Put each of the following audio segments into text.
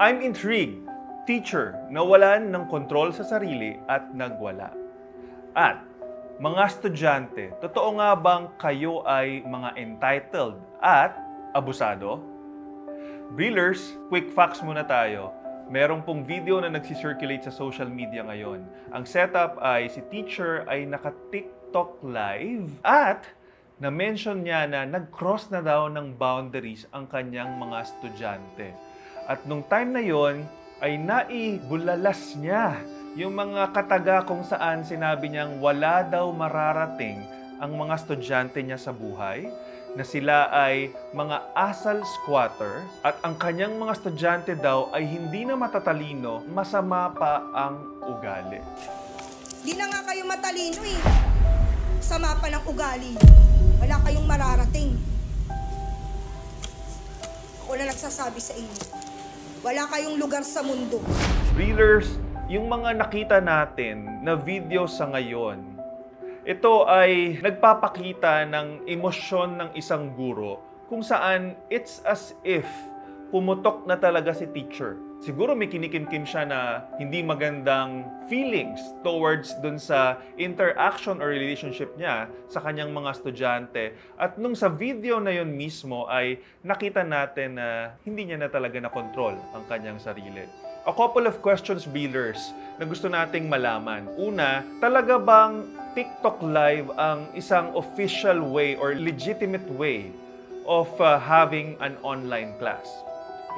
I'm intrigued. Teacher, nawalan ng kontrol sa sarili at nagwala. At mga estudyante, totoo nga bang kayo ay mga entitled at abusado? Breelers, quick facts muna tayo. Merong pong video na nagsisirculate sa social media ngayon. Ang setup ay si teacher ay naka-TikTok live at na-mention niya na nag-cross na daw ng boundaries ang kanyang mga estudyante. At nung time na yon ay naibulalas niya yung mga kataga kung saan sinabi niyang wala daw mararating ang mga estudyante niya sa buhay, na sila ay mga asal squatter at ang kanyang mga estudyante daw ay hindi na matatalino, masama pa ang ugali. Di na nga kayo matalino eh. Sama pa ng ugali. Wala kayong mararating. Ako na nagsasabi sa inyo. Wala kayong lugar sa mundo. Reelers, yung mga nakita natin na video sa ngayon, ito ay nagpapakita ng emosyon ng isang guro kung saan it's as if pumutok na talaga si teacher. Siguro may kinikimkim siya na hindi magandang feelings towards dun sa interaction or relationship niya sa kanyang mga estudyante. At nung sa video na yon mismo ay nakita natin na hindi niya na talaga na-control ang kanyang sarili. A couple of questions, Bealers, na gusto nating malaman. Una, talaga bang TikTok Live ang isang official way or legitimate way of uh, having an online class?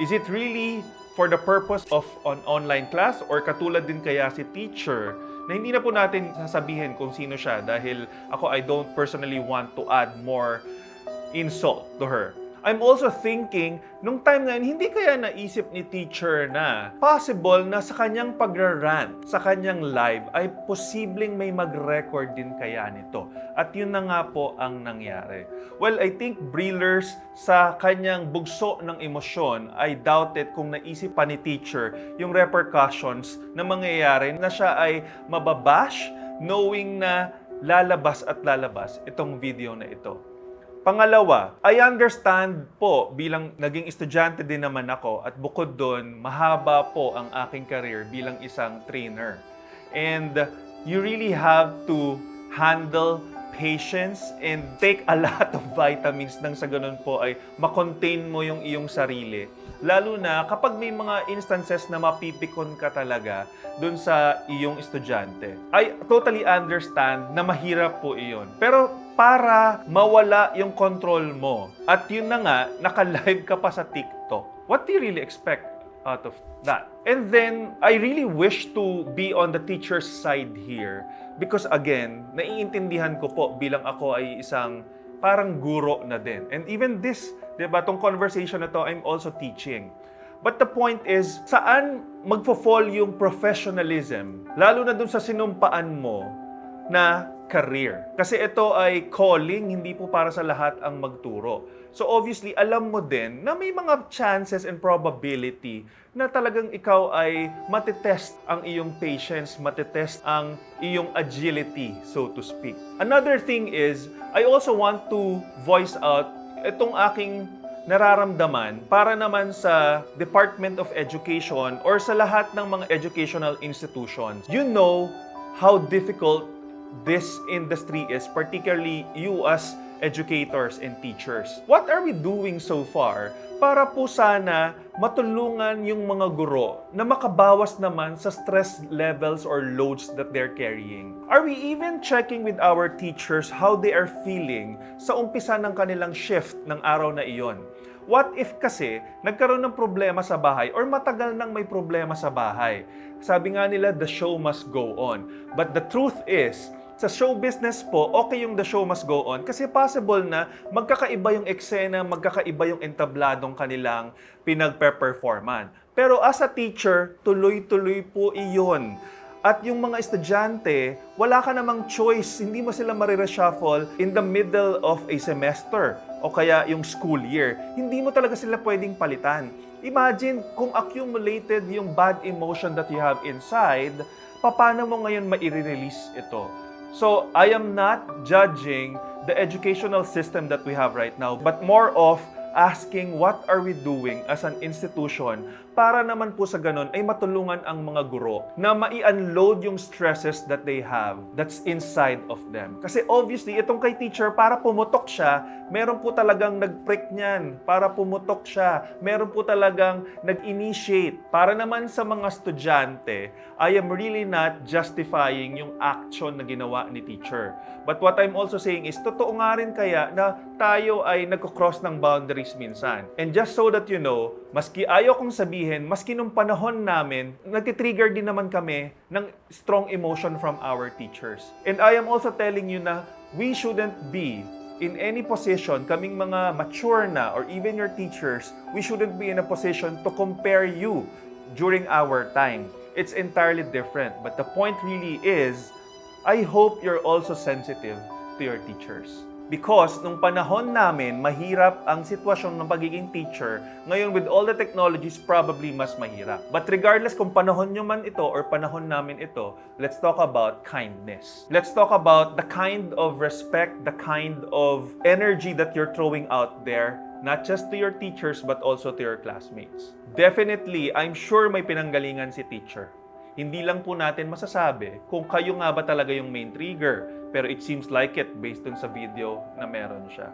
Is it really for the purpose of an online class or katulad din kaya si teacher na hindi na po natin sasabihin kung sino siya dahil ako I don't personally want to add more insult to her. I'm also thinking, nung time na yun, hindi kaya naisip ni teacher na possible na sa kanyang pagra-rant, sa kanyang live, ay posibleng may mag-record din kaya nito. At yun na nga po ang nangyari. Well, I think Breelers sa kanyang bugso ng emosyon ay doubted kung naisip pa ni teacher yung repercussions na mangyayari na siya ay mababash knowing na lalabas at lalabas itong video na ito. Pangalawa, I understand po bilang naging estudyante din naman ako at bukod doon, mahaba po ang aking career bilang isang trainer. And you really have to handle patience and take a lot of vitamins nang sa ganun po ay makontain mo yung iyong sarili. Lalo na kapag may mga instances na mapipikon ka talaga dun sa iyong estudyante. I totally understand na mahirap po iyon. Pero para mawala yung control mo, at yun na nga, naka-live ka pa sa TikTok, what do you really expect out of that? And then, I really wish to be on the teacher's side here because again, naiintindihan ko po bilang ako ay isang parang guro na din. And even this, di ba, tong conversation na to, I'm also teaching. But the point is, saan magfo-fall yung professionalism? Lalo na dun sa sinumpaan mo na career. Kasi ito ay calling, hindi po para sa lahat ang magturo. So obviously, alam mo din na may mga chances and probability na talagang ikaw ay matitest ang iyong patience, matitest ang iyong agility, so to speak. Another thing is, I also want to voice out itong aking nararamdaman para naman sa Department of Education or sa lahat ng mga educational institutions. You know how difficult this industry is, particularly you as educators and teachers. What are we doing so far para po sana matulungan yung mga guro na makabawas naman sa stress levels or loads that they're carrying? Are we even checking with our teachers how they are feeling sa umpisa ng kanilang shift ng araw na iyon? What if kasi nagkaroon ng problema sa bahay or matagal nang may problema sa bahay? Sabi nga nila, the show must go on. But the truth is, sa show business po, okay yung the show must go on kasi possible na magkakaiba yung eksena, magkakaiba yung entabladong kanilang pinagpe-performan. Pero as a teacher, tuloy-tuloy po iyon. At yung mga estudyante, wala ka namang choice, hindi mo sila marireshuffle in the middle of a semester o kaya yung school year. Hindi mo talaga sila pwedeng palitan. Imagine kung accumulated yung bad emotion that you have inside, paano mo ngayon maire-release ito? So, I am not judging the educational system that we have right now, but more of asking what are we doing as an institution para naman po sa ganun ay matulungan ang mga guro na mai-unload yung stresses that they have that's inside of them. Kasi obviously, itong kay teacher, para pumutok siya, meron po talagang nag-prick niyan. Para pumutok siya, meron po talagang nag-initiate. Para naman sa mga estudyante, I am really not justifying yung action na ginawa ni teacher. But what I'm also saying is, totoo nga rin kaya na tayo ay nagko-cross ng boundaries minsan. And just so that you know, maski ayaw kong sabihin, maski nung panahon namin, nagtitrigger din naman kami ng strong emotion from our teachers. And I am also telling you na we shouldn't be in any position, kaming mga mature na or even your teachers, we shouldn't be in a position to compare you during our time. It's entirely different. But the point really is, I hope you're also sensitive to your teachers. Because nung panahon namin, mahirap ang sitwasyon ng pagiging teacher. Ngayon, with all the technologies, probably mas mahirap. But regardless kung panahon nyo man ito or panahon namin ito, let's talk about kindness. Let's talk about the kind of respect, the kind of energy that you're throwing out there not just to your teachers but also to your classmates. Definitely, I'm sure may pinanggalingan si teacher. Hindi lang po natin masasabi kung kayo nga ba talaga yung main trigger, pero it seems like it based dun sa video na meron siya.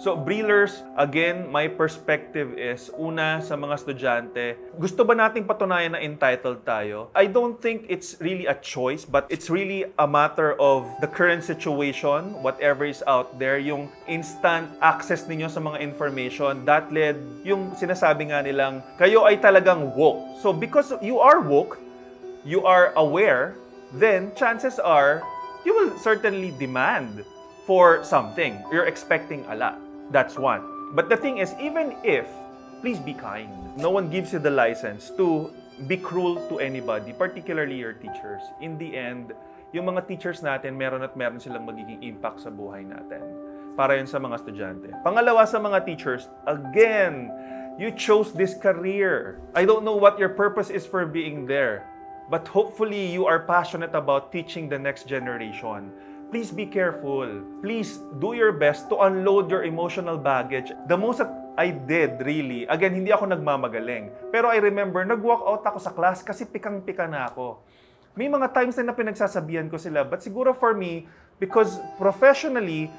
So, Breelers, again, my perspective is, una, sa mga estudyante, gusto ba nating patunayan na entitled tayo? I don't think it's really a choice, but it's really a matter of the current situation, whatever is out there, yung instant access ninyo sa mga information, that led, yung sinasabi nga nilang, kayo ay talagang woke. So, because you are woke, you are aware, then chances are, you will certainly demand for something. You're expecting a lot. That's one. But the thing is, even if, please be kind. No one gives you the license to be cruel to anybody, particularly your teachers. In the end, yung mga teachers natin, meron at meron silang magiging impact sa buhay natin. Para yun sa mga estudyante. Pangalawa sa mga teachers, again, you chose this career. I don't know what your purpose is for being there. But hopefully, you are passionate about teaching the next generation. Please be careful. Please do your best to unload your emotional baggage. The most I did, really, again, hindi ako nagmamagaling. Pero I remember, nag-walk out ako sa class kasi pikang-pika na ako. May mga times na pinagsasabihan ko sila. But siguro for me, because professionally,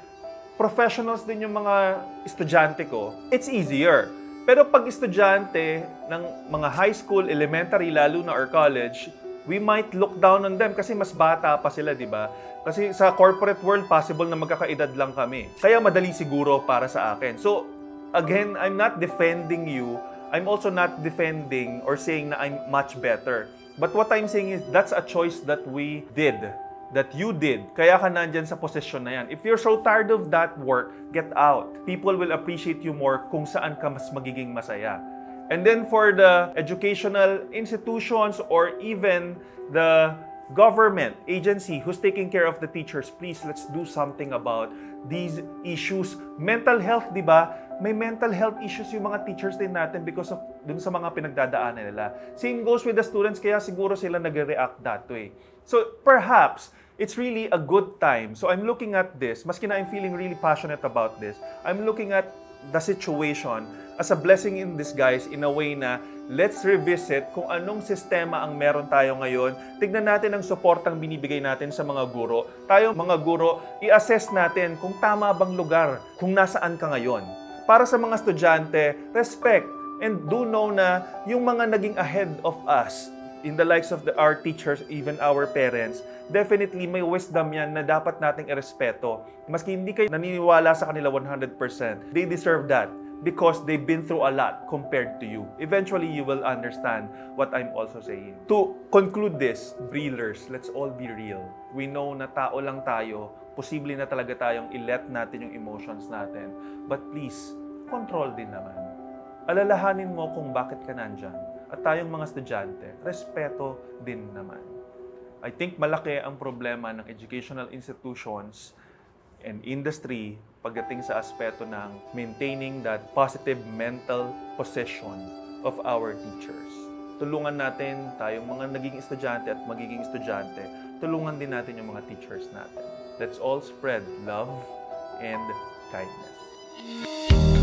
professionals din yung mga estudyante ko, it's easier. Pero pag estudyante ng mga high school, elementary, lalo na or college, we might look down on them kasi mas bata pa sila, di ba? Kasi sa corporate world, possible na magkakaedad lang kami. Kaya madali siguro para sa akin. So, again, I'm not defending you. I'm also not defending or saying na I'm much better. But what I'm saying is, that's a choice that we did that you did. Kaya ka nandyan sa posisyon na yan. If you're so tired of that work, get out. People will appreciate you more kung saan ka mas magiging masaya. And then for the educational institutions or even the government agency who's taking care of the teachers, please let's do something about these issues. Mental health, di ba? May mental health issues yung mga teachers din natin because of dun sa mga pinagdadaanan nila. Same goes with the students, kaya siguro sila nagre-react that way. So perhaps it's really a good time. So I'm looking at this, maski na I'm feeling really passionate about this, I'm looking at the situation as a blessing in disguise in a way na let's revisit kung anong sistema ang meron tayo ngayon. Tignan natin ang suportang binibigay natin sa mga guro. Tayo mga guro, i-assess natin kung tama bang lugar, kung nasaan ka ngayon. Para sa mga estudyante, respect and do know na yung mga naging ahead of us in the likes of the, our teachers, even our parents, definitely may wisdom yan na dapat nating irespeto. Maski hindi kayo naniniwala sa kanila 100%, they deserve that because they've been through a lot compared to you. Eventually, you will understand what I'm also saying. To conclude this, Breelers, let's all be real. We know na tao lang tayo, posible na talaga tayong i-let natin yung emotions natin. But please, control din naman. Alalahanin mo kung bakit ka nandyan. At tayong mga estudyante, respeto din naman. I think malaki ang problema ng educational institutions and industry pagdating sa aspeto ng maintaining that positive mental position of our teachers. Tulungan natin tayong mga naging estudyante at magiging estudyante, tulungan din natin yung mga teachers natin. Let's all spread love and kindness.